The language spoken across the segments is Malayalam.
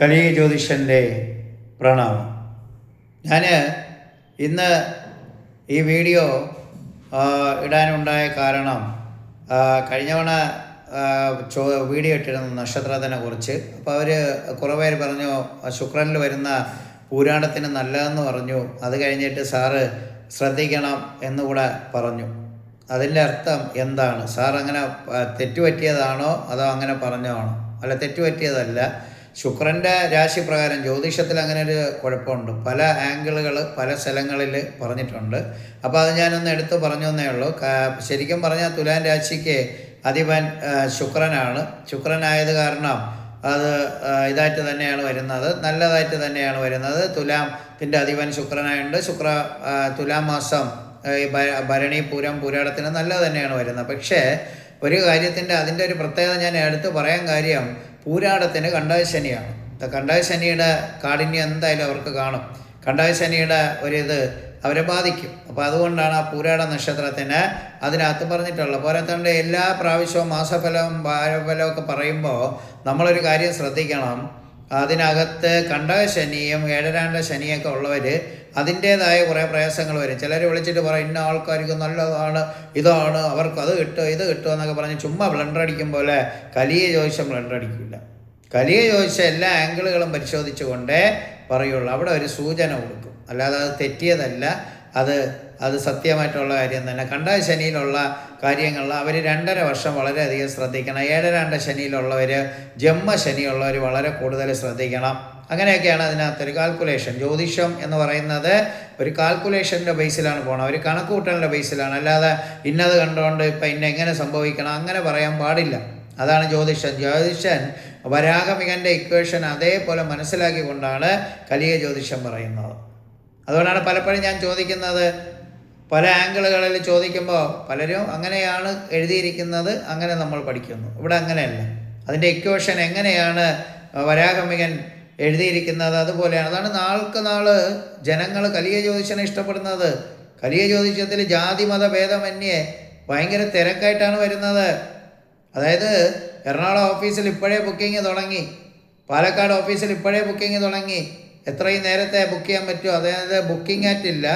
കലിയ ജ്യോതിഷന്റെ പ്രണാമം. ഞാൻ ഇന്ന് ഈ വീഡിയോ ഇടാനുണ്ടായ കാരണം കഴിഞ്ഞ തവണ ചോ വീഡിയോ ഇട്ടിരുന്നു നക്ഷത്രത്തിനെ കുറിച്ച്. അപ്പോൾ അവർ കുറേ പേര് പറഞ്ഞു ശുക്രനിൽ വരുന്ന പൂരാടത്തിന് നല്ലതെന്ന് പറഞ്ഞു. അത് കഴിഞ്ഞിട്ട് സാറ് ശ്രദ്ധിക്കണം എന്നുകൂടെ പറഞ്ഞു. അതിന്റെ അർത്ഥം എന്താണ്? സാർ അങ്ങനെ തെറ്റുപറ്റിയതാണോ? അതോ അങ്ങനെ പറഞ്ഞതാണോ? അല്ല തെറ്റുപറ്റിയതല്ല. ശുക്രന്റെ രാശിപ്രകാരം ജ്യോതിഷത്തിൽ അങ്ങനെ ഒരു കുഴപ്പമുണ്ട്. പല ആംഗിളുകൾ പല സ്ഥലങ്ങളിൽ പറഞ്ഞിട്ടുണ്ട്. അപ്പോൾ അത് ഞാനൊന്ന് എടുത്തു പറഞ്ഞു ഉള്ളൂ. ശരിക്കും പറഞ്ഞാൽ തുലാൻ രാശിക്ക് അധിപൻ ശുക്രനാണ്. ശുക്രനായത് കാരണം അത് ഇതായിട്ട് തന്നെയാണ് വരുന്നത്. നല്ലതായിട്ട് തന്നെയാണ് വരുന്നത്. തുലാത്തിന്റെ അധിപൻ ശുക്രനായുണ്ട്. ശുക്ര തുലാം മാസം ഭരണി പൂരം പൂരാടത്തിന് നല്ലത് തന്നെയാണ് വരുന്നത്. പക്ഷേ ഒരു കാര്യത്തിന്റെ അതിന്റെ ഒരു പ്രത്യേകത ഞാൻ എടുത്ത് പറയാൻ കാര്യം പൂരാടത്തിന് കണ്ടായ ശനിയാണ്. കണ്ടായ ശനിയുടെ കാഠിന്യം എന്തായാലും അവർക്ക് കാണും. കണ്ടായ ശനിയുടെ ഒരിത് അവരെ ബാധിക്കും. അപ്പോൾ അതുകൊണ്ടാണ് ആ പൂരാട നക്ഷത്രത്തിന് അതിനകത്ത് പറഞ്ഞിട്ടുള്ളത്. പോരാത്തതുകൊണ്ട് എല്ലാ പ്രാവശ്യവും മാസഫലവും ഭാരഫലവും ഒക്കെ പറയുമ്പോൾ നമ്മളൊരു കാര്യം ശ്രദ്ധിക്കണം. അതിനകത്ത് കണ്ടക ശനിയും ഏഴരാണ്ട ശനിയൊക്കെ ഉള്ളവർ അതിന്റേതായ കുറേ പ്രയാസങ്ങൾ വരും. ചിലർ വിളിച്ചിട്ട് പറയും ഇന്ന ആൾക്കാർക്ക് നല്ലതാണ് ഇതാണ് അവർക്ക് അത് കിട്ടും ഇത് കിട്ടും എന്നൊക്കെ പറഞ്ഞ് ചുമ്മാ ബ്ലണ്ടർ അടിക്കും പോലെ കലിയ ചോദിച്ചാൽ ബ്ലണ്ടർ അടിക്കില്ല കലിയ ചോദിച്ച എല്ലാ ആംഗിളുകളും പരിശോധിച്ചുകൊണ്ടേ പറയുള്ളൂ. അവിടെ ഒരു സൂചന കൊടുക്കും. അല്ലാതെ അത് തെറ്റിയതല്ല. അത് അത് സത്യമായിട്ടുള്ള കാര്യം തന്നെ. കണ്ട ശനിയിലുള്ള കാര്യങ്ങൾ അവർ രണ്ടര വർഷം വളരെയധികം ശ്രദ്ധിക്കണം. ഏഴരാണ്ട ശനിയിലുള്ളവർ ജന്മ ശനിയുള്ളവർ വളരെ കൂടുതൽ ശ്രദ്ധിക്കണം. അങ്ങനെയൊക്കെയാണ് അതിനകത്തൊരു കാൽക്കുലേഷൻ ജ്യോതിഷം എന്ന് പറയുന്നത് ഒരു കാൽക്കുലേഷന്റെ ബേസിലാണ് പോകണം ഒരു കണക്കുകൂട്ടലിന്റെ ബേസിലാണ് അല്ലാതെ ഇന്നത് കണ്ടുകൊണ്ട് ഇപ്പം ഇന്ന എങ്ങനെ സംഭവിക്കണം? അങ്ങനെ പറയാൻ പാടില്ല. അതാണ് ജ്യോതിഷൻ. ജ്യോതിഷൻ വരാഗമികന്റെ ഇക്വേഷൻ അതേപോലെ മനസ്സിലാക്കിക്കൊണ്ടാണ് കലിയ ജ്യോതിഷം പറയുന്നത്. അതുകൊണ്ടാണ് പലപ്പോഴും ഞാൻ ചോദിക്കുന്നത് പല ആംഗിളുകളിൽ ചോദിക്കുമ്പോൾ പലരും അങ്ങനെയാണ് എഴുതിയിരിക്കുന്നത് അങ്ങനെ നമ്മൾ പഠിക്കുന്നു. ഇവിടെ അങ്ങനെയല്ല. അതിന്റെ ഇക്വേഷൻ എങ്ങനെയാണ് വരാഗമികൻ എഴുതിയിരിക്കുന്നത് അതുപോലെയാണ്. അതാണ് നാൾക്ക് നാൾ ജനങ്ങൾ കലിയ ജ്യോതിഷനെ ഇഷ്ടപ്പെടുന്നത്. കലിയ ജ്യോതിഷത്തിൽ ജാതി മത ഭേദമന്യേ ഭയങ്കര തിരക്കായിട്ടാണ് വരുന്നത്. അതായത് എറണാകുളം ഓഫീസിൽ ഇപ്പോഴേ ബുക്കിംഗ് തുടങ്ങി. പാലക്കാട് ഓഫീസിൽ ഇപ്പോഴേ ബുക്കിംഗ് തുടങ്ങി. എത്രയും നേരത്തെ ബുക്ക് ചെയ്യാൻ പറ്റുമോ? അതായത് ബുക്കിംഗ് ആറ്റ് ഇല്ല.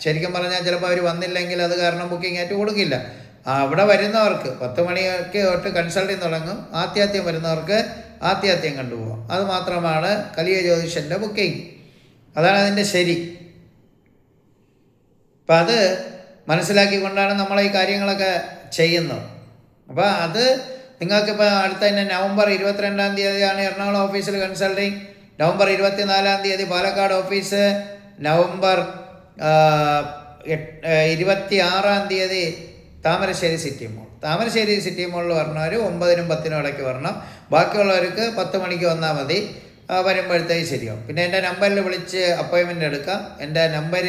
ശരിക്കും പറഞ്ഞാൽ ചിലപ്പോൾ അവർ വന്നില്ലെങ്കിൽ അത് കാരണം ബുക്കിംഗ് ആറ്റ് കൊടുക്കില്ല. അവിടെ വരുന്നവർക്ക് പത്ത് മണിക്ക് തൊട്ട് കൺസൾട്ടിങ് തുടങ്ങും. ആത്യാത്യം വരുന്നവർക്ക് ആത്യാത്യം കണ്ടുപോകാം. അത് മാത്രമാണ് കലിയ ജ്യോതിഷന്റെ ബുക്കിംഗ് അതാണ് അതിന്റെ ശരി. അപ്പം അത് മനസ്സിലാക്കിക്കൊണ്ടാണ് നമ്മൾ ഈ കാര്യങ്ങളൊക്കെ ചെയ്യുന്നത്. അപ്പോൾ അത് നിങ്ങൾക്കിപ്പോൾ അടുത്ത തന്നെ നവംബർ ഇരുപത്തിരണ്ടാം തീയതിയാണ് എറണാകുളം ഓഫീസിൽ കൺസൾട്ടിങ് നവംബർ ഇരുപത്തിനാലാം തീയതി പാലക്കാട് ഓഫീസ് നവംബർ ഇരുപത്തി ആറാം തീയതി Thamarassery city mall. Thamarassery city മോളിൽ വരണവർ ഒമ്പതിനും പത്തിനും ഇടയ്ക്ക് വരണം. ബാക്കിയുള്ളവർക്ക് പത്ത് മണിക്ക് വന്നാൽ മതി. വരുമ്പോഴത്തേക്ക് ശരിയാവും. പിന്നെ എന്റെ നമ്പറിൽ വിളിച്ച് അപ്പോയിൻമെന്റ് എടുക്കാം. എന്റെ number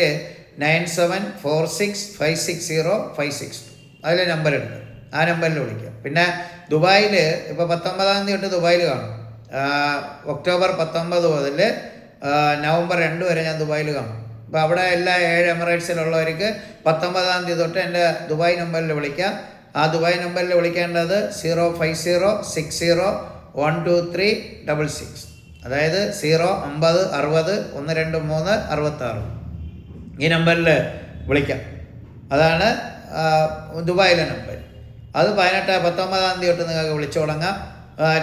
nine seven four six five six zero five six two. അതിലെ നമ്പർ എടുക്കും. ആ നമ്പറിൽ വിളിക്കാം. പിന്നെ ദുബായിൽ ഇപ്പോൾ പത്തൊമ്പതാം തീയതി തൊട്ട് ദുബായിൽ കാണും. ഒക്ടോബർ പത്തൊമ്പത് മുതൽ നവംബർ രണ്ട് വരെ ഞാൻ ദുബായിൽ കാണും. അപ്പോൾ അവിടെ എല്ലാ ഏഴ് എമിറേറ്റ്സിലുള്ളവർക്ക് പത്തൊമ്പതാം തീയതി തൊട്ട് എന്റെ ദുബായ് നമ്പറിൽ വിളിക്കാം. ആ ദുബായ് നമ്പറിൽ വിളിക്കേണ്ടത് zero five zero six zero one two three double six. അതായത് സീറോ അമ്പത് അറുപത് ഒന്ന് രണ്ട് മൂന്ന് അറുപത്താറ്. ഈ നമ്പറിൽ വിളിക്കാം. അതാണ് ദുബായിലെ നമ്പർ. അത് പതിനെട്ട് പത്തൊമ്പതാം തീയതി തൊട്ട് നിങ്ങൾക്ക് വിളിച്ചു തുടങ്ങാം.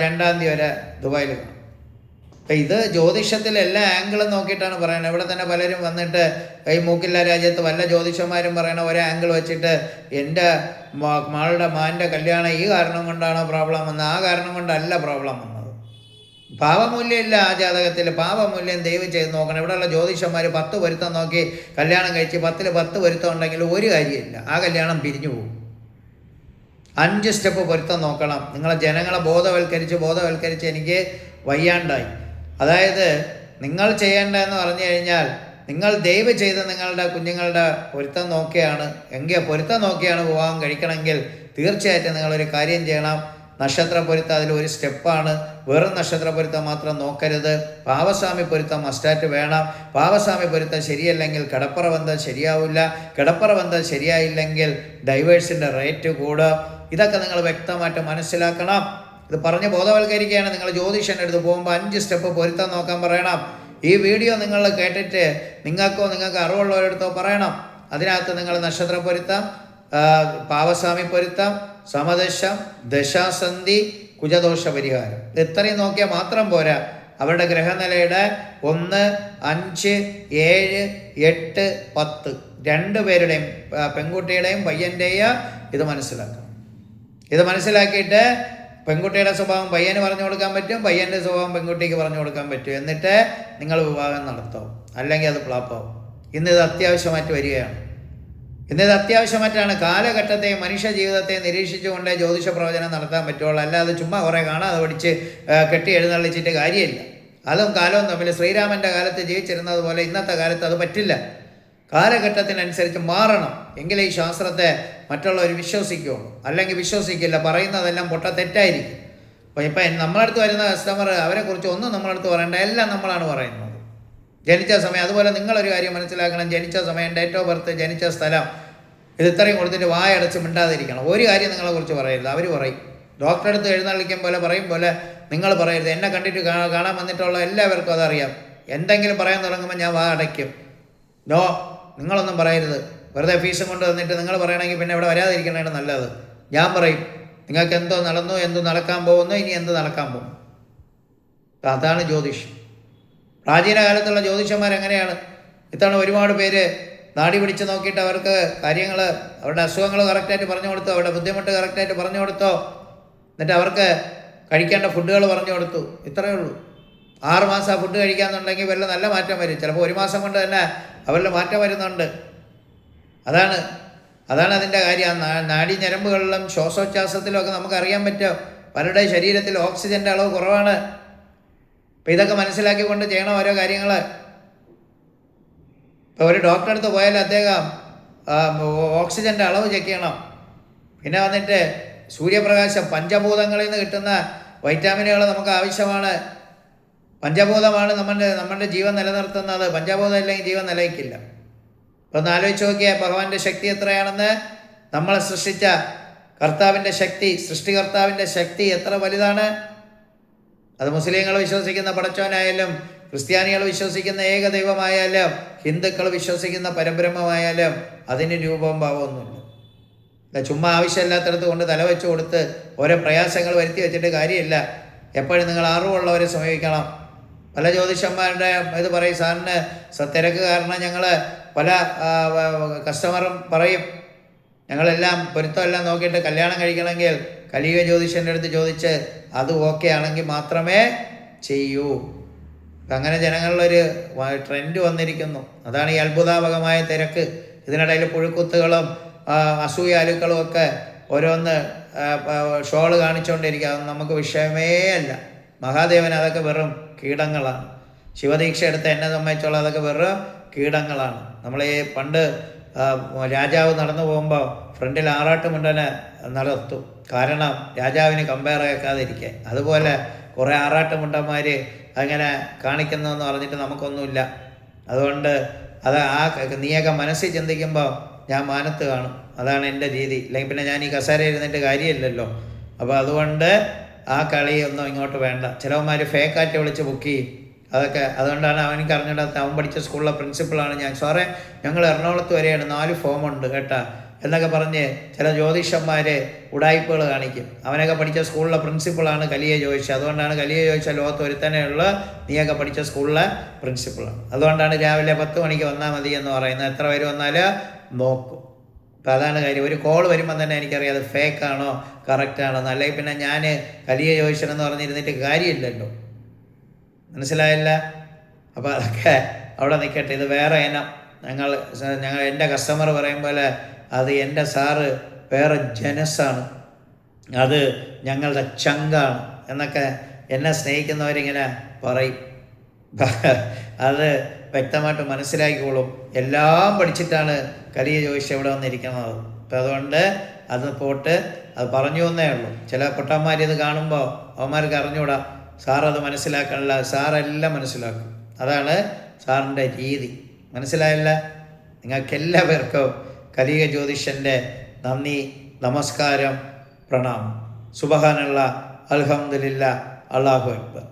രണ്ടാം തീയതി വരെ ദുബായിൽ കാണും. അപ്പം ഇത് ജ്യോതിഷത്തിൽ എല്ലാ ആംഗിളും നോക്കിയിട്ടാണ് പറയുന്നത് ഇവിടെ തന്നെ പലരും വന്നിട്ട് ഈ മൂക്കില്ല രാജ്യത്ത് വല്ല ജ്യോതിഷന്മാരും പറയണ ഒരു ആംഗിൾ വെച്ചിട്ട് എന്റെ മകളുടെ മാന്റെ കല്യാണം ഈ കാരണം കൊണ്ടാണോ പ്രോബ്ലം വന്നത് ആ കാരണം കൊണ്ടല്ല പ്രോബ്ലം വന്നത് പാപമൂല്യം ഇല്ല ആ ജാതകത്തിൽ പാപമൂല്യം ദൈവം ചെയ്ത് നോക്കണം. ഇവിടെയുള്ള ജ്യോതിഷന്മാർ പത്ത് പൊരുത്തം നോക്കി കല്യാണം കഴിച്ച് പത്തിൽ പത്ത് പൊരുത്തം ഉണ്ടെങ്കിൽ ഒരു കാര്യമില്ല. ആ കല്യാണം പിരിഞ്ഞു പോകും. അഞ്ച് സ്റ്റെപ്പ് പൊരുത്തം നോക്കണം. നിങ്ങളെ ജനങ്ങളെ ബോധവൽക്കരിച്ച് ബോധവൽക്കരിച്ച് എനിക്ക് വയ്യാണ്ടായി. അതായത് നിങ്ങൾ ചെയ്യേണ്ടതെന്ന് പറഞ്ഞു കഴിഞ്ഞാൽ നിങ്ങൾ ദയവ് ചെയ്ത് നിങ്ങളുടെ കുഞ്ഞുങ്ങളുടെ പൊരുത്തം നോക്കിയാണ്. എങ്കിൽ പൊരുത്തം നോക്കിയാണ് വിവാഹം കഴിക്കണമെങ്കിൽ തീർച്ചയായിട്ടും നിങ്ങളൊരു കാര്യം ചെയ്യണം. നക്ഷത്ര പൊരുത്തം അതിൽ ഒരു സ്റ്റെപ്പാണ്. വെറും നക്ഷത്ര പൊരുത്തം മാത്രം നോക്കരുത്. പാവസ്വാമി പൊരുത്തം മസ്റ്റാറ്റ് വേണം. പാവസ്വാമി പൊരുത്തം ശരിയല്ലെങ്കിൽ കിടപ്പറ ബന്ധം ശരിയാവില്ല. കിടപ്പറ ബന്ധം ശരിയായില്ലെങ്കിൽ ഡൈവേഴ്സിന്റെ റേറ്റ് കൂടും. ഇതൊക്കെ നിങ്ങൾ വ്യക്തമായിട്ട് മനസ്സിലാക്കണം. ഇത് പറഞ്ഞ് ബോധവൽക്കരിക്കുകയാണ്. നിങ്ങൾ ജ്യോതിഷന്റെ അടുത്ത് പോകുമ്പോൾ അഞ്ച് സ്റ്റെപ്പ് പൊരുത്തം നോക്കാൻ പറയണം. ഈ വീഡിയോ നിങ്ങൾ കേട്ടിട്ട് നിങ്ങൾക്കോ നിങ്ങൾക്ക് അറിവുള്ളവരടുത്തോ പറയണം. അതിനകത്ത് നിങ്ങൾ നക്ഷത്ര പൊരുത്തം പാവസ്വാമി പൊരുത്തം സമദശം ദശാസന്ധി കുജദോഷ പരിഹാരം. ഇത് ഇത്രയും നോക്കിയാൽ മാത്രം പോരാ. അവരുടെ ഗ്രഹനിലയുടെ ഒന്ന് അഞ്ച് ഏഴ് എട്ട് പത്ത്. രണ്ട് പേരുടെയും പെൺകുട്ടിയുടെയും പയ്യന്റെയും ഇത് മനസ്സിലാക്കണം ഇത് മനസ്സിലാക്കിയിട്ട് പെൺകുട്ടിയുടെ സ്വഭാവം പയ്യന് പറഞ്ഞു കൊടുക്കാൻ പറ്റും പയ്യന്റെ സ്വഭാവം പെൺകുട്ടിക്ക് പറഞ്ഞു കൊടുക്കാൻ പറ്റും. എന്നിട്ട് നിങ്ങൾ വിവാഹം നടത്തും. അല്ലെങ്കിൽ അത് പ്ലാപ്പാവും ഇന്ന് ഇത് അത്യാവശ്യമായിട്ട് വരികയാണ്. ഇന്ന് ഇത് അത്യാവശ്യമായിട്ടാണ് കാലഘട്ടത്തെയും മനുഷ്യ ജീവിതത്തെയും നിരീക്ഷിച്ചുകൊണ്ട് ജ്യോതിഷ പ്രവചനം നടത്താൻ പറ്റുള്ളൂ. അല്ലാതെ ചുമ്മാ കുറേ കാണാതെ പഠിച്ച് കെട്ടി എഴുന്നള്ളിച്ചിട്ട് കാര്യമില്ല. അതും കാലവും തമ്മിൽ ശ്രീരാമന്റെ കാലത്ത് ജീവിച്ചിരുന്നത് പോലെ ഇന്നത്തെ കാലത്ത് അത് പറ്റില്ല. കാലഘട്ടത്തിനനുസരിച്ച് മാറണം. എങ്കിലേ ഈ ശാസ്ത്രത്തെ മറ്റുള്ളവർ വിശ്വസിക്കുകയുള്ളൂ അല്ലെങ്കിൽ വിശ്വസിക്കില്ല. പറയുന്നതെല്ലാം പൊട്ട തെറ്റായിരിക്കും. അപ്പോൾ ഇപ്പം നമ്മളടുത്ത് വരുന്ന കസ്റ്റമർ അവരെക്കുറിച്ച് ഒന്നും നമ്മളടുത്ത് പറയേണ്ട. എല്ലാം നമ്മളാണ് പറയുന്നത്. ജനിച്ച സമയം അതുപോലെ നിങ്ങളൊരു കാര്യം മനസ്സിലാക്കണം. ജനിച്ച സമയം ഡേറ്റ് ഓഫ് ബർത്ത് ജനിച്ച സ്ഥലം. ഇത് ഇത്രയും കൊടുത്തിട്ട് വായടച്ച് മിണ്ടാതിരിക്കണം. ഒരു കാര്യം നിങ്ങളെക്കുറിച്ച് പറയരുത്. അവർ പറയും. ഡോക്ടറെ അടുത്ത് എഴുന്നള്ളിക്കും പോലെ പറയും പോലെ നിങ്ങൾ പറയരുത്. എന്നെ കണ്ടിട്ട് കാണാൻ വന്നിട്ടുള്ള എല്ലാവർക്കും അതറിയാം. എന്തെങ്കിലും പറയാൻ തുടങ്ങുമ്പോൾ ഞാൻ വാ അടയ്ക്കും നോ നിങ്ങളൊന്നും പറയരുത്. വെറുതെ ഫീസും കൊണ്ട് തന്നിട്ട് നിങ്ങൾ പറയണമെങ്കിൽ പിന്നെ ഇവിടെ വരാതിരിക്കണതാണ് നല്ലത്. ഞാൻ പറയും നിങ്ങൾക്ക് എന്തോ നടന്നു എന്തോ നടക്കാൻ പോകുന്നു ഇനി എന്ത് നടക്കാൻ പോകും അതാണ് ജ്യോതിഷം. പ്രാചീന കാലത്തുള്ള ജ്യോതിഷന്മാർ എങ്ങനെയാണ്? ഇത്തവണ ഒരുപാട് പേര് നാടി പിടിച്ച് നോക്കിയിട്ട് അവർക്ക് കാര്യങ്ങൾ അവരുടെ അസുഖങ്ങൾ കറക്റ്റായിട്ട് പറഞ്ഞു കൊടുത്തോ അവരുടെ ബുദ്ധിമുട്ട് കറക്റ്റായിട്ട് പറഞ്ഞു കൊടുത്തോ? എന്നിട്ട് അവർക്ക് കഴിക്കേണ്ട ഫുഡുകൾ പറഞ്ഞു കൊടുത്തു. ഇത്രയേ ഉള്ളൂ. ആറ് മാസം ഫുഡ് കഴിക്കാന്നുണ്ടെങ്കിൽ വല്ല നല്ല മാറ്റം വരും. ചിലപ്പോൾ ഒരു മാസം കൊണ്ട് തന്നെ അവരിൽ മാറ്റം വരുന്നുണ്ട്. അതാണ് അതാണ് അതിന്റെ കാര്യം. നാഡി ഞരമ്പുകളിലും ശ്വാസോച്ഛ്വാസത്തിലും ഒക്കെ നമുക്കറിയാൻ പറ്റും. പലരുടെ ശരീരത്തിൽ ഓക്സിജന്റെ അളവ് കുറവാണ്. അപ്പം ഇതൊക്കെ മനസ്സിലാക്കിക്കൊണ്ട് ചെയ്യണം ഓരോ കാര്യങ്ങൾ. ഇപ്പോൾ ഒരു ഡോക്ടറെ അടുത്ത് പോയാൽ അദ്ദേഹം ഓക്സിജന്റെ അളവ് ചെക്ക് ചെയ്യണം. പിന്നെ വന്നിട്ട് സൂര്യപ്രകാശം പഞ്ചഭൂതങ്ങളിൽ നിന്ന് കിട്ടുന്ന വൈറ്റാമിനുകൾ നമുക്ക് ആവശ്യമാണ്. പഞ്ചഭൂതമാണ് നമ്മുടെ നമ്മുടെ ജീവൻ നിലനിർത്തുന്നത്. പഞ്ചഭൂതം ഇല്ലെങ്കിൽ ജീവൻ നിലനിൽക്കില്ല. അപ്പോൾ ഒന്ന് ആലോചിച്ച് നോക്കിയാൽ ഭഗവാന്റെ ശക്തി എത്രയാണെന്ന്. നമ്മളെ സൃഷ്ടിച്ച കർത്താവിന്റെ ശക്തി സൃഷ്ടികർത്താവിന്റെ ശക്തി എത്ര വലുതാണ്? അത് മുസ്ലിങ്ങൾ വിശ്വസിക്കുന്ന പടച്ചോനായാലും ക്രിസ്ത്യാനികൾ വിശ്വസിക്കുന്ന ഏക ദൈവമായാലും ഹിന്ദുക്കൾ വിശ്വസിക്കുന്ന പരബ്രഹ്മമായാലും അതിന് രൂപവും ഭാവമൊന്നുമില്ല ചുമ്മാ ആവശ്യമില്ലാത്തടത്ത് കൊണ്ട് തലവെച്ച് കൊടുത്ത് ഓരോ പ്രയാസങ്ങൾ വരുത്തി വെച്ചിട്ട് കാര്യമില്ല. എപ്പോഴും നിങ്ങൾ അറിവുള്ളവരെ സമീപിക്കണം. പല ജ്യോതിഷന്മാരുടെ ഇത് പറയും സാറിന് തിരക്ക് കാരണം ഞങ്ങൾ പല കസ്റ്റമറും പറയും ഞങ്ങളെല്ലാം പൊരുത്തമെല്ലാം നോക്കിയിട്ട് കല്യാണം കഴിക്കണമെങ്കിൽ കലിയുക ജ്യോതിഷന്റെ അടുത്ത് ചോദിച്ച് അത് ഓക്കെ ആണെങ്കിൽ മാത്രമേ ചെയ്യൂ. അങ്ങനെ ജനങ്ങളിലൊരു ട്രെൻഡ് വന്നിരിക്കുന്നു. അതാണ് ഈ അത്ഭുതാപകമായ തിരക്ക്. ഇതിനിടയിൽ പുഴുക്കുത്തുകളും അസൂയ അസൂയാലുക്കളും ഒക്കെ ഓരോന്ന് ഷോൾ കാണിച്ചുകൊണ്ടിരിക്കുക നമുക്ക് വിഷയമേ അല്ല. മഹാദേവൻ അതൊക്കെ വെറും കീടങ്ങളാണ്. ശിവദീക്ഷ എടുത്ത എന്നെ സംബന്ധിച്ചോളം അതൊക്കെ വെറും കീടങ്ങളാണ്. നമ്മൾ ഈ പണ്ട് രാജാവ് നടന്നു പോകുമ്പോൾ ഫ്രണ്ടിൽ ആറാട്ടുമുണ്ടനെ നടത്തും. കാരണം രാജാവിന് കമ്പയർ കേൾക്കാതിരിക്കാൻ അതുപോലെ കുറേ ആറാട്ടുമുണ്ടന്മാർ അങ്ങനെ കാണിക്കുന്നതെന്ന് പറഞ്ഞിട്ട് നമുക്കൊന്നുമില്ല. അതുകൊണ്ട് അത് ആ നീയൊക്കെ മനസ്സിൽ ചിന്തിക്കുമ്പോൾ ഞാൻ മാനത്ത് കാണും. അതാണ് എന്റെ രീതി. അല്ലെങ്കിൽ പിന്നെ ഞാൻ ഈ കസേര ഇരുന്നിട്ട് കാര്യമില്ലല്ലോ. അപ്പോൾ അതുകൊണ്ട് ആ കളിയൊന്നും ഇങ്ങോട്ട് വേണ്ട. ചിലവന്മാർ ഫേക്കാറ്റ് വിളിച്ച് ബുക്ക് ചെയ്യും. അതൊക്കെ അതുകൊണ്ടാണ് അവനിക്ക് അറിഞ്ഞിടാത്ത അവൻ പഠിച്ച സ്കൂളിലെ പ്രിൻസിപ്പളാണ് ഞാൻ. സാറേ ഞങ്ങൾ എറണാകുളത്ത് വരെയാണ്. നാല് ഫോമുണ്ട് കേട്ടാ. എന്നൊക്കെ പറഞ്ഞ് ചില ജ്യോതിഷന്മാരെ ഉടായ്പകൾ കാണിക്കും. അവനൊക്കെ പഠിച്ച സ്കൂളിലെ പ്രിൻസിപ്പളാണ് കലിയെ ചോദിച്ചത്. അതുകൊണ്ടാണ് കലിയെ ചോദിച്ച ലോകത്ത് ഒരുത്തനെയുള്ള നീയൊക്കെ പഠിച്ച സ്കൂളിലെ പ്രിൻസിപ്പളാണ് അതുകൊണ്ടാണ് രാവിലെ പത്ത് മണിക്ക് വന്നാൽ മതി എന്ന് പറയുന്നത്. എത്ര പേര് വന്നാൽ നോക്കും. അപ്പം അതാണ് കാര്യം. ഒരു കോൾ വരുമ്പോൾ തന്നെ എനിക്കറിയാം അത് ഫേക്കാണോ കറക്റ്റാണോ എന്ന് അല്ലെങ്കിൽ പിന്നെ ഞാൻ കലിയ ചോദിച്ചതെന്ന് പറഞ്ഞിരുന്നിട്ട് കാര്യമില്ലല്ലോ. മനസ്സിലായല്ല? അപ്പോൾ അതൊക്കെ അവിടെ നിൽക്കട്ടെ ഇത് വേറെ ഇനം. ഞങ്ങൾ ഞങ്ങൾ എന്റെ കസ്റ്റമർ പോലെ അത് എന്റെ സാറ് വേറെ ജനസാണ് അത് ഞങ്ങളുടെ ചങ്കാണ് എന്നൊക്കെ എന്നെ സ്നേഹിക്കുന്നവരിങ്ങനെ പറയും. അത് വ്യക്തമായിട്ട് മനസ്സിലാക്കിക്കോളും. എല്ലാം പഠിച്ചിട്ടാണ് കലിയ ചോദിച്ച് എവിടെ വന്നിരിക്കുന്നത്. അപ്പം അതുകൊണ്ട് അത് പോട്ട് അത് പറഞ്ഞു വന്നേ ഉള്ളൂ. ചില പൊട്ടന്മാർ ഇത് കാണുമ്പോൾ അവന്മാർക്ക് സാർ അത് മനസ്സിലാക്കണില്ല സാറെല്ലാം മനസ്സിലാക്കും. അതാണ് സാറിന്റെ രീതി. മനസ്സിലായില്ല? നിങ്ങൾക്കെല്ലാവർക്കും കലിക ജ്യോതിഷന്റെ നന്ദി നമസ്കാരം പ്രണാമം. സുബഹാനുള്ള അൽഹംദുലില്ല അള്ളാഹു അക്ബർ.